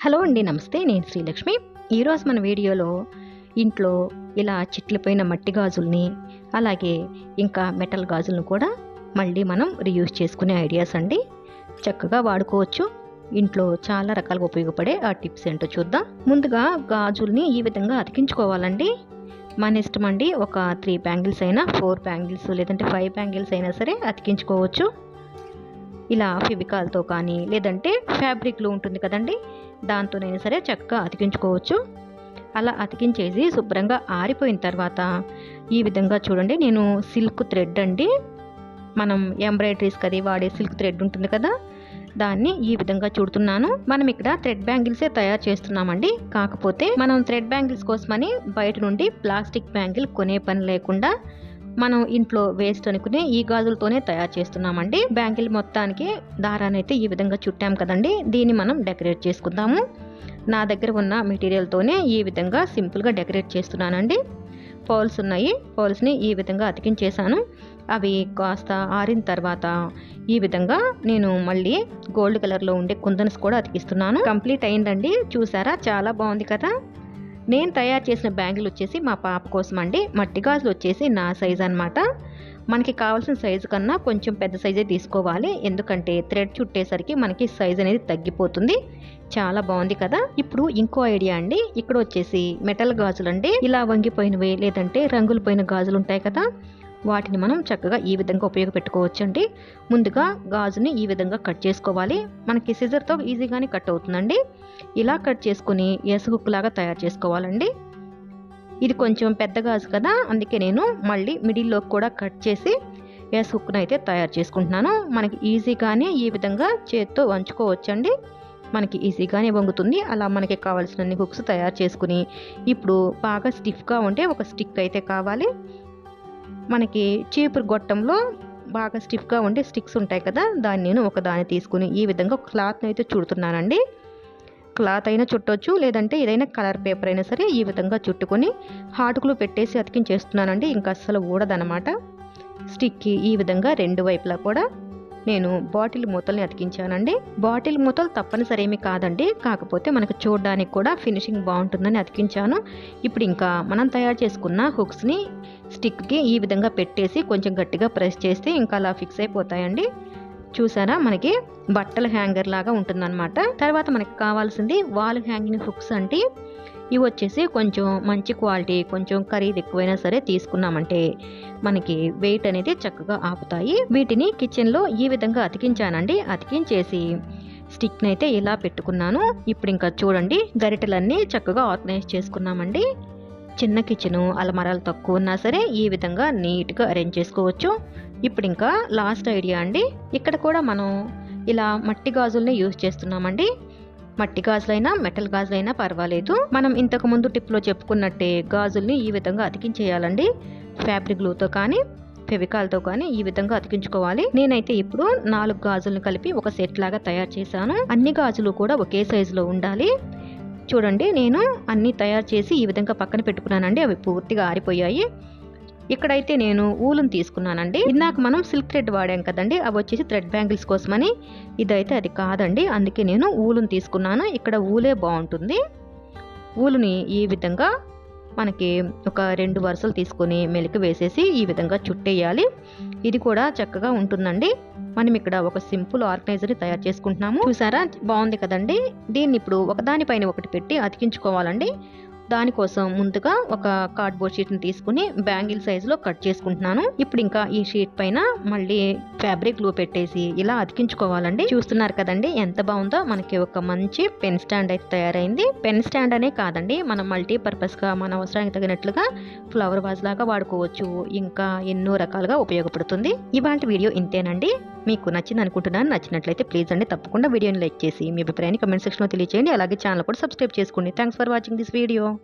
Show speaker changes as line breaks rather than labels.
Hello అండి నమస్తే. నేను శ్రీలక్ష్మి. ఈరోజు మన వీడియోలో ఇంట్లో ఇలా చిట్లిపోయిన మట్టి గాజుల్ని అలాగే ఇంకా మెటల్ గాజులను కూడా మళ్ళీ మనం రీయూజ్ చేసుకునే ఐడియాస్ అండి. చక్కగా వాడుకోవచ్చు. ఇంట్లో చాలా రకాలుగా ఉపయోగపడే ఆ టిప్స్ ఏంటో చూద్దాం. ముందుగా గాజుల్ని ఈ విధంగా అతికించుకోవాలండి. మన ఇష్టం అండి ఒక త్రీ బ్యాంగిల్స్ అయినా ఫోర్ బ్యాంగిల్స్ లేదంటే ఫైవ్ బ్యాంగిల్స్ అయినా సరే అతికించుకోవచ్చు. ఇలా ఫివికాల్తో కానీ లేదంటే ఫ్యాబ్రిక్లో ఉంటుంది కదండి దాంతోనైనా సరే చక్కగా అతికించుకోవచ్చు. అలా అతికించేసి శుభ్రంగా ఆరిపోయిన తర్వాత ఈ విధంగా చూడండి నేను సిల్క్ థ్రెడ్ అండి. మనం ఎంబ్రాయిడరీస్కి అది వాడే సిల్క్ థ్రెడ్ ఉంటుంది కదా దాన్ని ఈ విధంగా చూడుతున్నాను. మనం ఇక్కడ థ్రెడ్ బ్యాంగిల్సే తయారు చేస్తున్నామండి. కాకపోతే మనం థ్రెడ్ బ్యాంగిల్స్ కోసమని బయట నుండి ప్లాస్టిక్ బ్యాంగిల్ కొనే పని లేకుండా మనం ఇంట్లో వేస్ట్ అనుకునే ఈ గాజులతోనే తయారు చేస్తున్నామండి. బ్యాంగిల్ మొత్తానికి దారాన్ని అయితే ఈ విధంగా చుట్టాం కదండి. దీన్ని మనం డెకరేట్ చేసుకుందాము. నా దగ్గర ఉన్న మెటీరియల్తోనే ఈ విధంగా సింపుల్గా డెకరేట్ చేస్తున్నానండి. పౌల్స్ ఉన్నాయి. పోల్స్ని ఈ విధంగా అతికించేశాను. అవి కాస్త ఆరిన తర్వాత ఈ విధంగా నేను మళ్ళీ గోల్డ్ కలర్లో ఉండే కుందన్స్ కూడా అతికిస్తున్నాను. కంప్లీట్ అయిందండి. చూసారా? చాలా బాగుంది కదా? నేను తయారు చేసిన బ్యాంగిల్ వచ్చేసి మా పాప కోసం అండి. మట్టి గాజులు వచ్చేసి నా సైజ్ అనమాట మనకి కావాల్సిన సైజు కన్నా కొంచెం పెద్ద సైజే తీసుకోవాలి. ఎందుకంటే థ్రెడ్ చుట్టేసరికి మనకి సైజ్ అనేది తగ్గిపోతుంది. చాలా బాగుంది కదా. ఇప్పుడు ఇంకో ఐడియా అండి. ఇక్కడ వచ్చేసి మెటల్ గాజులు అండి ఇలా వంగిపోయినవి లేదంటే రంగులు పోయిన గాజులు ఉంటాయి కదా. వాటిని మనం చక్కగా ఈ విధంగా ఉపయోగపెట్టుకోవచ్చు అండి ముందుగా గాజుని ఈ విధంగా కట్ చేసుకోవాలి. మనకి సిజర్తో ఈజీగానే కట్ అవుతుందండి. ఇలా కట్ చేసుకుని ఎస్ హుక్ లాగా తయారు చేసుకోవాలండి. ఇది కొంచెం పెద్ద గాజు కదా అందుకే నేను మళ్ళీ మిడిల్లో కూడా కట్ చేసి ఎస్ హుక్ను అయితే తయారు చేసుకుంటున్నాను. మనకి ఈజీగానే ఈ విధంగా చేతితో వంచుకోవచ్చండి. మనకి ఈజీగానే వంగుతుంది. అలా మనకి కావాల్సిన హుక్స్ తయారు చేసుకుని ఇప్పుడు బాగా స్టిఫ్గా ఉంటే ఒక స్టిక్ అయితే కావాలి. మనకి చీపురు గొట్టంలో బాగా స్టిఫ్గా ఉండే స్టిక్స్ ఉంటాయి కదా దాన్ని నేను ఒక దాన్ని తీసుకుని ఈ విధంగా క్లాత్ని అయితే చుడుతున్నానండి. క్లాత్ అయినా చుట్టొచ్చు లేదంటే ఏదైనా కలర్ పేపర్ అయినా సరే ఈ విధంగా చుట్టుకొని హాటుకులు పెట్టేసి అతికించేస్తున్నానండి. ఇంకా అస్సలు ఊడదనమాట స్టిక్కి ఈ విధంగా రెండు వైపులా కూడా నేను బాటిల్ మూతల్ని అతికించానండి. బాటిల్ మూతలు తప్పనిసరి ఏమీ కాదండి. కాకపోతే మనకు చూడడానికి కూడా ఫినిషింగ్ బాగుంటుందని అతికించాను. ఇప్పుడు ఇంకా మనం తయారు చేసుకున్న హుక్స్ని స్టిక్కి ఈ విధంగా పెట్టేసి కొంచెం గట్టిగా ప్రెస్ చేస్తే ఇంకా అలా ఫిక్స్ అయిపోతాయండి. చూసారా? మనకి బట్టల హ్యాంగర్ లాగా ఉంటుందన్నమాట. తర్వాత మనకి కావాల్సింది వాల్ హ్యాంగింగ్ హుక్స్ అంటే ఇవి వచ్చేసి కొంచెం మంచి క్వాలిటీ కొంచెం ఖరీదు ఎక్కువైనా సరే తీసుకున్నామంటే మనకి వెయిట్ అనేది చక్కగా ఆపుతాయి. వీటిని కిచెన్లో ఈ విధంగా అతికించానండి. అతికించేసి స్టిక్ని అయితే ఇలా పెట్టుకున్నాను. ఇప్పుడు ఇంకా చూడండి గరిటెలన్నీ చక్కగా ఆర్గనైజ్ చేసుకున్నామండి. చిన్న కిచెను అలమరాలు తక్కువ ఉన్నా సరే ఈ విధంగా నీట్గా అరేంజ్ చేసుకోవచ్చు. ఇప్పుడు ఇంకా లాస్ట్ ఐడియా అండి. ఇక్కడ కూడా మనం ఇలా మట్టి గాజుల్ని యూజ్ చేస్తున్నామండి. మట్టి గాజులైనా మెటల్ గాజులైనా పర్వాలేదు. మనం ఇంతకు ముందు టిప్లో చెప్పుకున్నట్టే గాజుల్ని ఈ విధంగా అతికించేయాలండి. ఫ్యాబ్రిక్ గ్లూతో కానీ ఫెవికాల్తో కానీ ఈ విధంగా అతికించుకోవాలి. నేనైతే ఇప్పుడు నాలుగు గాజులను కలిపి ఒక సెట్ లాగా తయారు చేశాను. అన్ని గాజులు కూడా ఒకే సైజులో ఉండాలి. చూడండి నేను అన్నీ తయారు చేసి ఈ విధంగా పక్కన పెట్టుకున్నానండి. అవి పూర్తిగా ఆరిపోయాయి. ఇక్కడైతే నేను ఊలుని తీసుకున్నానండి. ఇందాక మనం సిల్క్ థ్రెడ్ వాడాం కదండి అవి వచ్చేసి థ్రెడ్ బ్యాంగిల్స్ కోసమని. ఇదైతే అది కాదండి అందుకే నేను ఊలుని తీసుకున్నాను. ఇక్కడ ఊలే బాగుంటుంది. ఊలుని ఈ విధంగా మనకి ఒక రెండు వరుసలు తీసుకొని మెలికి వేసేసి ఈ విధంగా చుట్టేయాలి. ఇది కూడా చక్కగా ఉంటుందండి. మనం ఇక్కడ ఒక సింపుల్ ఆర్గనైజర్ తయారు చేసుకుంటున్నాము. చూసారా? బాగుంది కదండి. దీన్ని ఇప్పుడు ఒకదానిపైన ఒకటి పెట్టి అతికించుకోవాలండి. దానికోసం ముందుగా ఒక కార్డ్బోర్డ్ షీట్ని తీసుకుని బ్యాంగిల్ సైజులో కట్ చేసుకుంటున్నాను. ఇప్పుడు ఇంకా ఈ షీట్ పైన మళ్ళీ ఫ్యాబ్రిక్ గ్లూ పెట్టేసి ఇలా అతికించుకోవాలండి. చూస్తున్నారు కదండి ఎంత బాగుందో. మనకి ఒక మంచి పెన్ స్టాండ్ అయితే తయారైంది. పెన్ స్టాండ్ అనే కాదండి మనం మల్టీపర్పస్గా మన అవసరానికి తగినట్లుగా ఫ్లవర్ వాజ్ లాగా వాడుకోవచ్చు. ఇంకా ఎన్నో రకాలుగా ఉపయోగపడుతుంది. ఇవాళ వీడియో ఇంతేనండి. మీకు నచ్చింది అనుకుంటున్నాను. నచ్చినట్లయితే ప్లీజ్ అండి తప్పకుండా వీడియోని లైక్ చేసి మీ అభిప్రాయాన్ని కమెంట్ సెక్షన్లో తెలియజేయండి అలాగే ఛానల్ కూడా సబ్స్క్రైబ్ చేసుకోండి. Thanks for watching this video